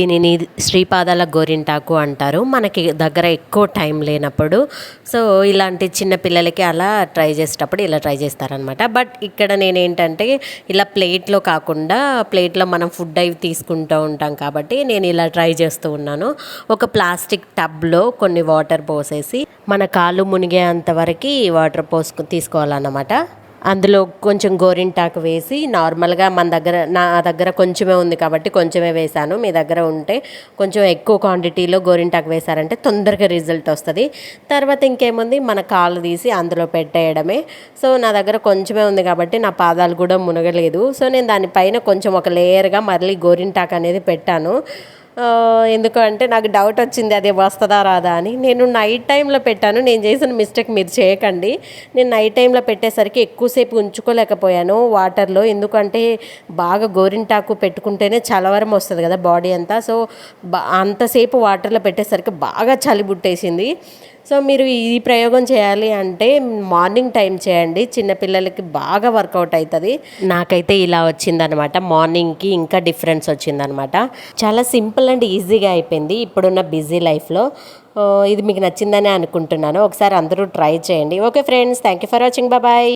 దీనిని శ్రీపాదాల గోరింటాకు అంటారు. మనకి దగ్గర ఎక్కువ టైం లేనప్పుడు. సో ఇలాంటి చిన్న పిల్లలకి అలా ట్రై చేసేటప్పుడు ఇలా ట్రై చేస్తారనమాట బట్ ఇక్కడ నేనేంటంటే ఇలా ప్లేట్లో కాకుండా ప్లేట్లో మనం ఫుడ్ అవి తీసుకుంటూ ఉంటాం కాబట్టి నేను ఇలా ట్రై చేస్తూ ఉన్నాను. ఒక ప్లాస్టిక్ టబ్లో కొన్ని వాటర్ పోసేసి మన కాళ్ళు మునిగేంత వరకు వాటర్ పోసుకు తీసుకోవాలన్నమాట. అందులో కొంచెం గోరింటాకు వేసి నార్మల్గా మన దగ్గర నా దగ్గర కొంచెమే ఉంది కాబట్టి కొంచెమే వేసాను మీ దగ్గర ఉంటే కొంచెం ఎక్కువ క్వాంటిటీలో గోరింటాకు వేసారంటే తొందరగా రిజల్ట్ వస్తుంది. తర్వాత ఇంకేముంది? మన కాళ్ళు తీసి అందులో పెట్టేయడమే. సో నా దగ్గర కొంచెమే ఉంది కాబట్టి నా పాదాలు కూడా మునగలేదు. సో నేను దానిపైన కొంచెం ఒక లేయర్గా మళ్ళీ గోరింటాకు అనేది పెట్టాను. ఎందుకంటే నాకు డౌట్ వచ్చింది అది వస్తుందా రాదా అని. నేను నైట్ టైంలో పెట్టాను నేను చేసిన మిస్టేక్ మీరు చేయకండి. నేను నైట్ టైంలో పెట్టేసరికి ఎక్కువసేపు ఉంచుకోలేకపోయాను వాటర్లో ఎందుకంటే బాగా గోరింటాకు పెట్టుకుంటేనే చలవరం వస్తుంది కదా బాడీ అంతా. సో బా అంతసేపు వాటర్లో పెట్టేసరికి బాగా చలి బుట్టేసింది. సో మీరు ఈ ప్రయోగం చేయాలి అంటే మార్నింగ్ టైం చేయండి. చిన్నపిల్లలకి బాగా వర్కౌట్ అవుతుంది నాకైతే ఇలా వచ్చిందనమాట. మార్నింగ్కి ఇంకా డిఫరెన్స్ వచ్చిందనమాట. చాలా సింపుల్ అండ్ ఈజీగా అయిపోయింది ఇప్పుడున్న బిజీ లైఫ్లో. ఇది మీకు నచ్చిందని అనుకుంటున్నాను. ఒకసారి అందరూ ట్రై చేయండి. Okay friends thank you for watching. Bye.